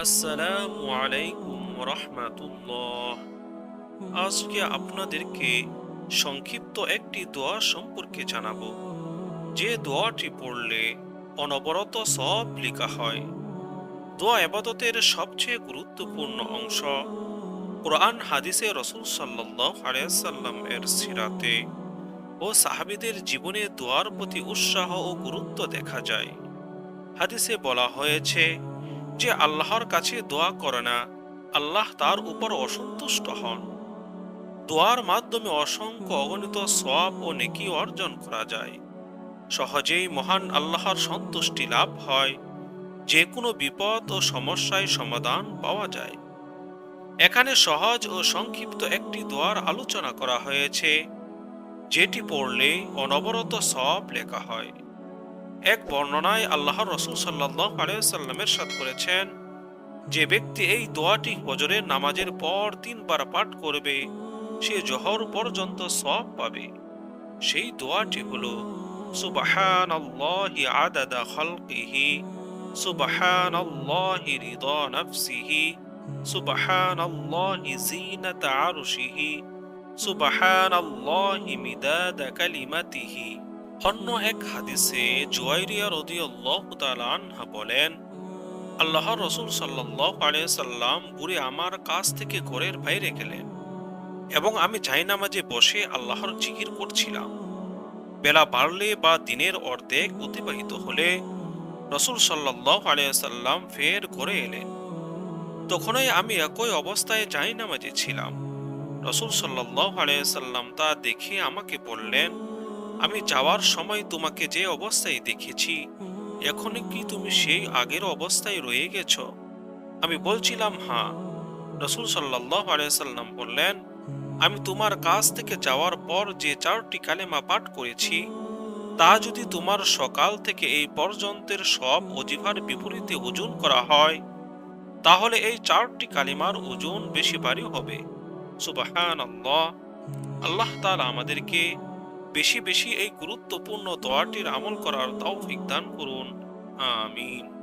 আসসালামু আলাইকুম রহমাতুল্লাহ আজকে আপনাদেরকে সংক্ষিপ্ত একটি দোয়া সম্পর্কে জানাব। যে দোয়াটি পড়লে অনবরত সব লেখা হয়। দোয়া এবাদতের সবচেয়ে গুরুত্বপূর্ণ অংশ কোরআন হাদিসে রসুল সাল্লাহ আলিয়াল্লাম এর সিরাতে ও সাহাবিদের জীবনে দোয়ার প্রতি উৎসাহ ও গুরুত্ব দেখা যায়। হাদিসে বলা হয়েছে যে আল্লাহর কাছে দোয়া করে না, আল্লাহ তার উপর অসন্তুষ্ট হন। দোয়ার মাধ্যমে অসংখ্য অগণিত সওয়াব ও নেকি অর্জন করা যায়। সহজেই মহান আল্লাহর সন্তুষ্টি লাভ হয়। যে কোনো বিপদ ও সমস্যায় সমাধান পাওয়া যায়। এখানে সহজ ও সংক্ষিপ্ত একটি দোয়ার আলোচনা করা হয়েছে, যেটি পড়লে অনবরত সব লেখা হয়। এক বর্ণনায় আল্লাহর রসুল সাল্লাহ আলাইসাল্লামের সাথ করেছেন, যে ব্যক্তি এই দোয়াটি হজরের নামাজের পর তিনবার পাঠ করবে, সে জহর পর্যন্ত সব পাবে। সেই দোয়াটি হল সুবাহান আল্লাহি আদাদা খালকিহি সুবাহান আল্লাহি রিদা নফসিহি সুবাহান আল্লাহি জিনাত আরশিহি সুবাহান আল্লাহি মিদাদা কালিমাতিহি। অন্য এক হাদিসে জুয়াইরিয়া রদিয়াল্লাহ আনহা বলেন আল্লাহ রসুল সাল্লাহ সাল্লাম বুড়ি আমার কাছ থেকে ঘরের বাইরে গেলেন এবং আমি জাইনামাজে বসে আল্লাহর জিকির করছিলাম। বেলা বাড়লে বা দিনের অর্ধেক অতিবাহিত হলে রসুল সাল্লাহ সাল্লাম ফের ঘরে এলেন। তখনই আমি একই অবস্থায় জাইনামাজে ছিলাম। রসুল সাল্লাহ সাল্লাম তা দেখে আমাকে বললেন আমি যাওয়ার সময় তোমাকে যে অবস্থায় দেখেছি এখন কি তুমি সেই আগের অবস্থায় রয়ে গেছ? আমি বলছিলাম হ্যাঁ। রসুল সাল্লাহ আলাইসাল্লাম বললেন, আমি তোমার কাছ থেকে যাওয়ার পর যে চারটি কালেমা পাঠ করেছি, তা যদি তোমার সকাল থেকে এই পর্যন্তের সব অজিভার বিপরীতে ওজন করা হয়, তাহলে এই চারটি কালিমার ওজন বেশি ভারী হবে। সুবাহান আল্লাহ আল্লাহ তাআলা আমাদেরকে বেশি বেশি এই গুরুত্বপূর্ণ দোয়াটির আমল করার তৌফিক দান করুন। আমিন।